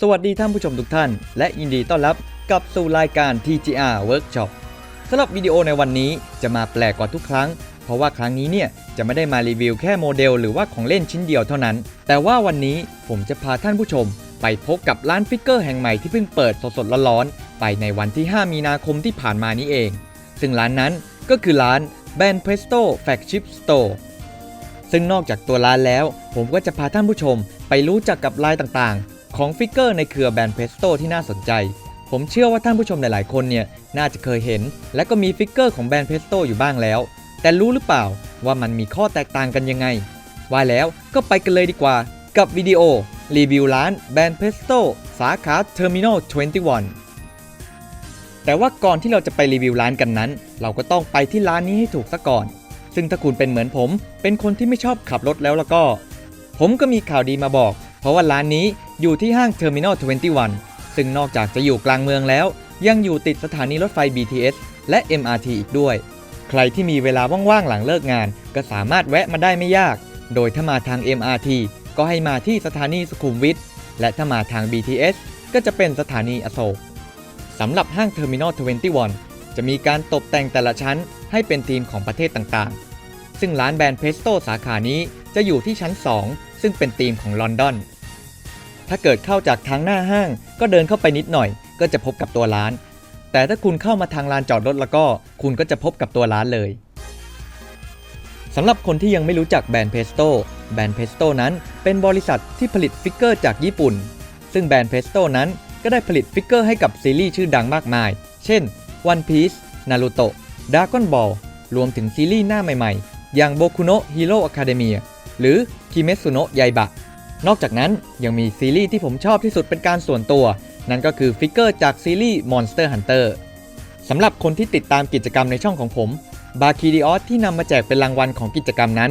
สวัสดีท่านผู้ชมทุกท่าน และยินดีต้อนรับกลับสู่รายการ TGR Workshop สำหรับวิดีโอในวันนี้จะมาแปลกกว่าทุกครั้ง เพราะว่าครั้งนี้เนี่ยจะไม่ได้มารีวิวแค่โมเดลหรือว่าของเล่นชิ้นเดียวเท่านั้น แต่ว่าวันนี้ผมจะพาท่านผู้ชม ไปพบกับร้านฟิกเกอร์แห่งใหม่ที่เพิ่งเปิดสดๆร้อนๆไปในวันที่ 5 มีนาคมที่ผ่านมานี้เอง ซึ่งร้านนั้นก็คือร้าน b a n Presto Flagship Store ซึ่งนอกจากตัวร้านแล้ว ผมก็จะพาท่านผู้ชมไปรู้จักกับลายต่างๆ ของฟิกเกอร์ในเครือแบรนด์เพสโตที่น่าสนใจ ผมเชื่อว่าท่านผู้ชมหลายๆ คนเนี่ยน่าจะเคยเห็น และก็มีฟิกเกอร์ของแบรนด์เพสโตอยู่บ้างแล้ว แต่รู้หรือเปล่าว่ามันมีข้อแตกต่างกันยังไง ว่าแล้วก็ไปกันเลยดีกว่า กับวิดีโอ รีวิวร้านแบรนด์เพสโตสาขา Terminal 21แต่ว่าก่อนที่เราจะไปรีวิวร้านกันนั้น เราก็ต้องไปที่ร้านนี้ให้ถูกซะก่อน ซึ่งถ้าคุณเป็นเหมือนผม เป็นคนที่ไม่ชอบขับรถแล้วแล้วก็ ผมก็มีข่าวดีมาบอก ราะว่าร้านนี้อยู่ที่ห้าง Terminal 21 ซึ่งนอกจากจะอยู่กลางเมืองแล้ว ยังอยู่ติดสถานีรถไฟ BTS และ MRT อีกด้วย ใครที่มีเวลาว่างๆหลังเลิกงาน ก็สามารถแวะมาได้ไม่ยาก โดยถ้ามาทาง MRT ก็ให้มาที่สถานีสุขุมวิทและถ้ามาทาง BTS ก็จะเป็นสถานีอโศกสำหรับห้าง Terminal 21 จะมีการตกแต่งแต่ละชั้นให้เป็นธีมของประเทศต่างๆ ซึ่งร้านแบรนด์เพสโตสาขานี้จะอยู่ที่ชั้น 2 ซึ่งเป็นธีมของลอนดอน ถ้าเกิดเข้าจากทางหน้าห้าง ก็เดินเข้าไปนิดหน่อย ก็จะพบกับตัวร้าน แต่ถ้าคุณเข้ามาทางลานจอดรถแล้วก็ คุณก็จะพบกับตัวร้านเลยสำหรับคนที่ยังไม่รู้จักแบรนด์เพสโตแบรนด์เพสโตนั้นเป็นบริษัทที่ผลิตฟิกเกอร์จากญี่ปุ่น ซึ่งแบรนด์เพสโตนั้นก็ได้ผลิตฟิกเกอร์ให้กับซีรีส์ชื่อดังมากมาย เช่น One Piece Naruto Dragon Ball รวมถึงซีรีส์หน้าใหม่ๆ อย่าง Boku no Hero Academia หรือ Kimetsu no Yaiba นอกจากนั้นยังมีซีรีส์ที่ผมชอบที่สุดเป็นการส่วนตัว นั่นก็คือฟิกเกอร์จากซีรีส์ Monster Hunter สำหรับคนที่ติดตามกิจกรรมในช่องของผมบาคีดิออสที่นำมาแจกเป็นรางวัลของกิจกรรมนั้น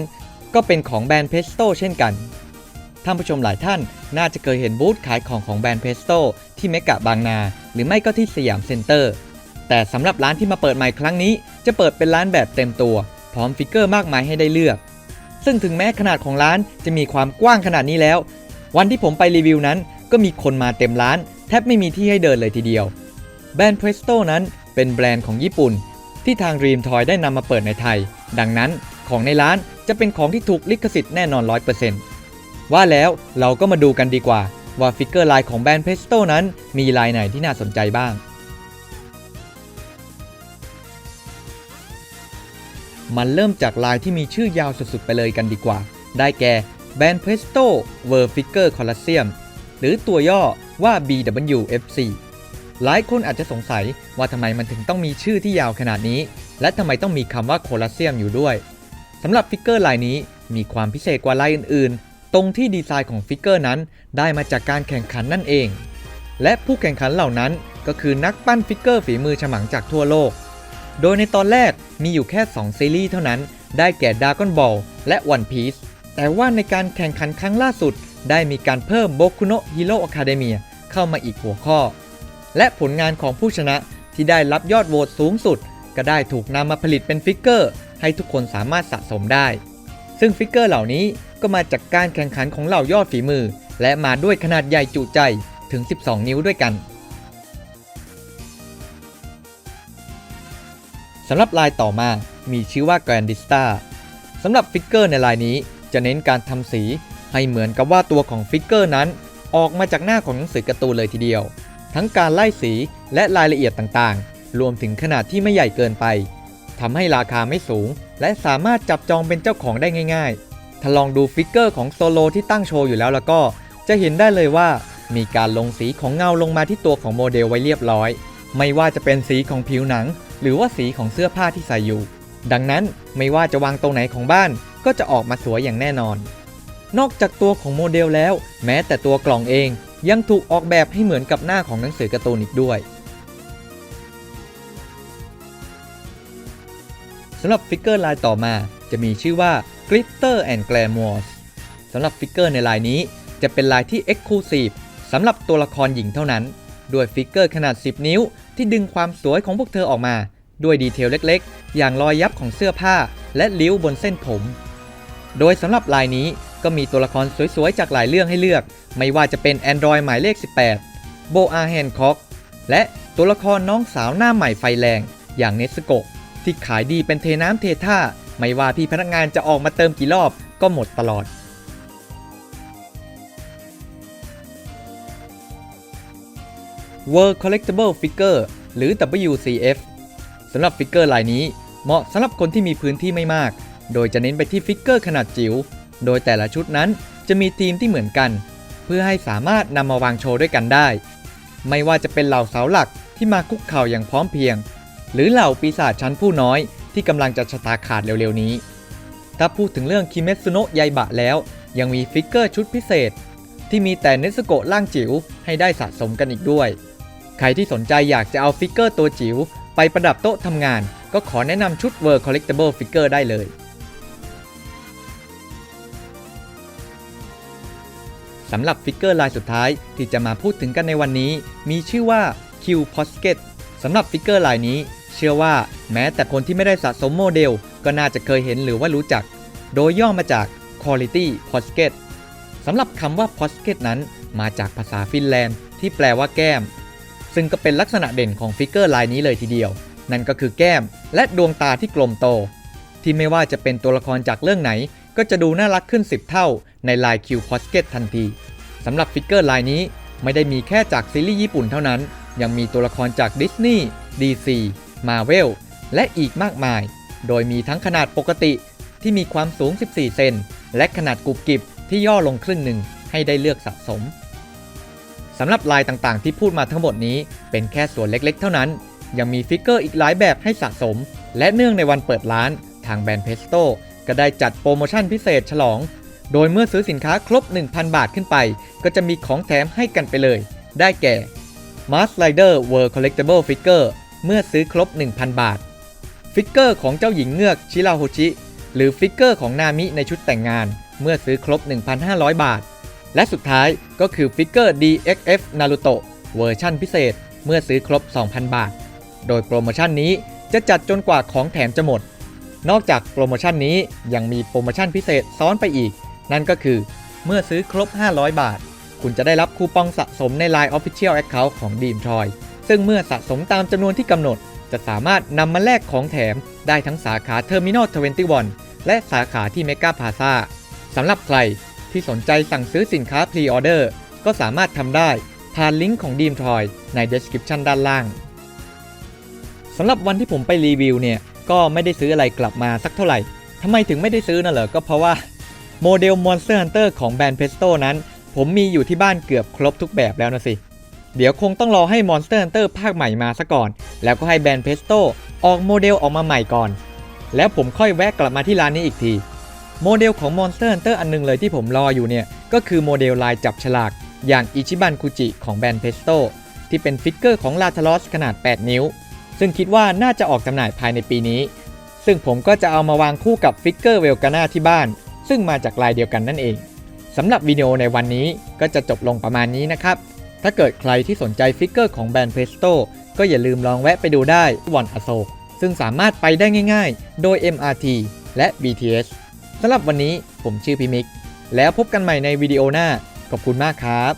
ก็เป็นของแบรนด์เพสโตเช่นกัน ท่านผู้ชมหลายท่านน่าจะเคยเห็นบูธขายของของแบรนด์เพสโตที่เมกะบางนา หรือไม่ก็ที่สยามเซ็นเตอร์ แต่สำหรับร้านที่มาเปิดใหม่ครั้งนี้ จะเปิดเป็นร้านแบบเต็มตัว พร้อมฟิกเกอร์มากมายให้ได้เลือก ซึ่งถึงแม้ขนาดของร้านจะมีความกว้างขนาดนี้แล้ว วันที่ผมไปรีวิวนั้น ก็มีคนมาเต็มร้าน แทบไม่มีที่ให้เดินเลยทีเดียว แบรนด์เพรสโตนั้นเป็นแบรนด์ของญี่ปุ่น ที่ทางรีมทอยได้นำมาเปิดในไทย ดังนั้นของในร้านจะเป็นของที่ถูกลิขสิทธิ์แน่นอน 100%ว่าแล้วเราก็มาดูกันดีกว่า ว่าฟิกเกอร์ลายของแบรนด์เพรสโตนั้นมีลายไหนที่น่าสนใจบ้าง มันเริ่มจากลายที่มีชื่อยาวสุดๆ ไปเลยกันดีกว่า ได้แก่แบรนด์เพรสโตเวอร์ฟิกเกอร์คอล s เซียมหรือตัวย่อว่า BWFC หลายคนอาจจะสงสัยว่าทำไมมันถึงต้องมีชื่อที่ยาวขนาดนี้ และทำไมต้องมีคำว่าโคล s เซียมอยู่ด้วยสำหรับฟิกเกอร์ลายนี้มีความพิเศษกว่าลายอื่นๆ ตรงที่ดีไซน์ของฟิกเกอร์นั้นได้มาจากการแข่งขันนั่นเอง และผู้แข่งขันเหล่านั้นก็คือนักปั้นฟิกเกอร์ฝีมือฉมังจากทั่วโลก โดยในตอนแรกมีอยู่แค่ 2 ซีรีส์เท่านั้น ได้แก่ Dragon Ball และ One Piece แต่ว่าในการแข่งขันครั้งล่าสุด ได้มีการเพิ่ม Boku no Hero Academia เข้ามาอีกหัวข้อ และผลงานของผู้ชนะที่ได้รับยอดโหวตสูงสุด ก็ได้ถูกนำมาผลิตเป็นฟิกเกอร์ ให้ทุกคนสามารถสะสมได้ ซึ่งฟิกเกอร์เหล่านี้ก็มาจากการแข่งขันของเหล่ายอดฝีมือ และมาด้วยขนาดใหญ่จุใจถึง 12 นิ้วด้วยกัน สำหรับลายต่อมา มีชื่อว่า Grandista สำหรับฟิกเกอร์ในลายนี้จะเน้นการทำสีให้เหมือนกับว่าตัวของฟิกเกอร์นั้น ออกมาจากหน้าของหนังสือการ์ตูนเลยทีเดียว ทั้งการไล่สีและรายละเอียดต่างๆ รวมถึงขนาดที่ไม่ใหญ่เกินไปทำให้ราคาไม่สูง และสามารถจับจองเป็นเจ้าของได้ง่าย ๆ ถ้าลองดูฟิกเกอร์ของโซโลที่ตั้งโชว์อยู่แล้วแล้วก็ จะเห็นได้เลยว่า มีการลงสีของเงาลงมาที่ตัวของโมเดลไว้เรียบร้อย ไม่ว่าจะเป็นสีของผิวหนัง หรือว่าสีของเสื้อผ้าที่ใส่อยู่ ดังนั้นไม่ว่าจะวางตรงไหนของบ้าน ก็จะออกมาสวยอย่างแน่นอน นอกจากตัวของโมเดลแล้ว แม้แต่ตัวกล่องเอง ยังถูกออกแบบให้เหมือนกับหน้าของหนังสือการ์ตูนอีกด้วยสำหรับฟิกเกอร์ลายต่อมาจะมีชื่อว่า Glitter and Glamour สำหรับฟิกเกอร์ในลายนี้จะเป็นลายที่ Exclusive สำหรับตัวละครหญิงเท่านั้น ด้วยฟิกเกอร์ขนาด 10 นิ้ว ที่ดึงความสวยของพวกเธอออกมา ด้วยดีเทลเล็กๆ อย่างรอยยับของเสื้อผ้า และริ้วบนเส้นผม โดยสำหรับลายนี้ก็มีตัวละครสวยๆ จากหลายเรื่องให้เลือก ไม่ว่าจะเป็น Android หมายเลข 18 โบอาแฮนคอกและตัวละครน้องสาวหน้าใหม่ไฟแรง อย่างเนสโกะที่ขายดีเป็นเทน้ำเทท่า ไม่ว่าพี่พนักงานจะออกมาเติมกี่รอบก็หมดตลอด World Collectible Figure หรือ WCF สำหรับฟิกเกอร์ลายนี้เหมาะสำหรับคนที่มีพื้นที่ไม่มาก โดยจะเน้นไปที่ฟิกเกอร์ขนาดจิ๋ว โดยแต่ละชุดนั้นจะมีธีมที่เหมือนกัน เพื่อให้สามารถนำมาวางโชว์ด้วยกันได้ ไม่ว่าจะเป็นเหล่าเสาหลักที่มาคุกเข่าอย่างพร้อมเพียง หรือเหล่าปีศาจชั้นผู้น้อยที่กำลังจะชะตาขาดเร็วๆนี้ ถ้าพูดถึงเรื่องคิเมซุโนะยายบะแล้ว ยังมีฟิกเกอร์ชุดพิเศษ ที่มีแต่เนสโกะร่างจิ๋วให้ได้สะสมกันอีกด้วย ใครที่สนใจอยากจะเอาฟิกเกอร์ตัวจิ๋วไปประดับโต๊ะทำงาน ก็ขอแนะนำชุด World Collectible Figure ได้เลย สำหรับฟิกเกอร์ลายสุดท้ายที่จะมาพูดถึงกันในวันนี้ มีชื่อว่า Q p o s k e t สำหรับฟิกเกอร์ลายนี้ เชื่อว่าแม้แต่คนที่ไม่ได้สะสมโมเดล ก็น่าจะเคยเห็นหรือว่ารู้จัก โดยย่อมาจาก Quality p o s k e t สำหรับคำว่า p o s k e t นั้น มาจากภาษาฟินแลนด์ที่แปลว่าแก้ม ซึ่งก็เป็นลักษณะเด่นของฟิกเกอร์ลายนี้เลยทีเดียว นั่นก็คือแก้มและดวงตาที่กลมโต ที่ไม่ว่าจะเป็นตัวละครจากเรื่องไหน ก็จะดูน่ารักขึ้น 10 เท่าในลายคิวพอสเกตทันทีสำหรับฟิกเกอร์ลายนี้ไม่ได้มีแค่จากซีรีส์ญี่ปุ่นเท่านั้น ยังมีตัวละครจากดิสนีย์ดีซีมาเวลและอีกมากมาย โดยมีทั้งขนาดปกติที่มีความสูง 14 เซนและขนาดกุบกิบที่ย่อลงครึ่งหนึ่งให้ได้เลือกสะสม สำหรับลายต่างๆ ที่พูดมาทั้งหมดนี้เป็นแค่ส่วนเล็กๆ เท่านั้น ยังมีฟิกเกอร์อีกหลายแบบให้สะสม และเนื่องในวันเปิดร้าน ทางแบรนด์เพสโต้ก็ได้จัดโปรโมชั่นพิเศษฉลอง โดยเมื่อซื้อสินค้าครบ 1,000 บาทขึ้นไป ก็จะมีของแถมให้กันไปเลย ได้แก่ Mars Rider World Collectible Figure เมื่อซื้อครบ 1,000 บาท ฟิกเกอร์ของเจ้าหญิงเงือกชิราโฮชิ หรือฟิกเกอร์ของนามิในชุดแต่งงาน เมื่อซื้อครบ 1,500 บาท และสุดท้ายก็คือฟิกเกอร์ DXF Naruto เวอร์ชั่นพิเศษเมื่อซื้อครบ 2,000 บาท โดยโปรโมชั่นนี้จะจัดจนกว่าของแถมจะหมด นอกจากโปรโมชั่นนี้ยังมีโปรโมชั่นพิเศษซ้อนไปอีก นั่นก็คือเมื่อซื้อครบ 500 บาท คุณจะได้รับคูปองสะสมใน Line Official Account ของ Dream Toy ซึ่งเมื่อสะสมตามจำนวนที่กำหนด จะสามารถนำมาแลกของแถมได้ทั้งสาขา Terminal 21 และสาขาที่ Mega Plaza สำหรับใคร ที่สนใจสั่งซื้อสินค้า Pre-Order ก็สามารถทำได้ผ่านลิงก์ของ Dream Toy ใน Description ด้านล่างสำหรับวันที่ผมไปรีวิวเนี่ย ก็ไม่ได้ซื้ออะไรกลับมาสักเท่าไหร่ทำไมถึงไม่ได้ซื้อน่ะเหรอ ก็เพราะว่าโมเดล Monster Hunter ของแบรนด์ Pesto นั้น ผมมีอยู่ที่บ้านเกือบครบทุกแบบแล้วนะสิ เดี๋ยวคงต้องรอให้ Monster Hunter ภาคใหม่มาซะก่อน แล้วก็ให้แบรนด์ Pesto ออกโมเดลออกมาใหม่ก่อน แล้วผมค่อยแวะกลับมาที่ร้านนี้อีกที โมเดลของ Monster Hunter อันหนึงเลยที่ผมรออยู่เนี่ย ก็คือโมเดลลายจับฉลาก อย่างอิชิบันคุจิของแบรนด์ Pesto ที่เป็นฟิกเกอร์ของลาทารอสขนาด 8 นิ้ว ซึ่งคิดว่าน่าจะออกจำหน่ายภายในปีนี้ ซึ่งผมก็จะเอามาวางคู่กับฟิกเกอร์เวลกาน่าที่บ้าน ซึ่งมาจากลายเดียวกันนั่นเองสำหรับวิดีโอในวันนี้ก็จะจบลงประมาณนี้นะครับ ถ้าเกิดใครที่สนใจฟิกเกอร์ของแบรนด์เพสโตก็อย่าลืมลองแวะไปดูได้วันอโศกซึ่งสามารถไปได้ง่าย ๆ โดย MRT และ BTS สำหรับวันนี้ผมชื่อพิมิก แล้วพบกันใหม่ในวิดีโอหน้า ขอบคุณมากครับ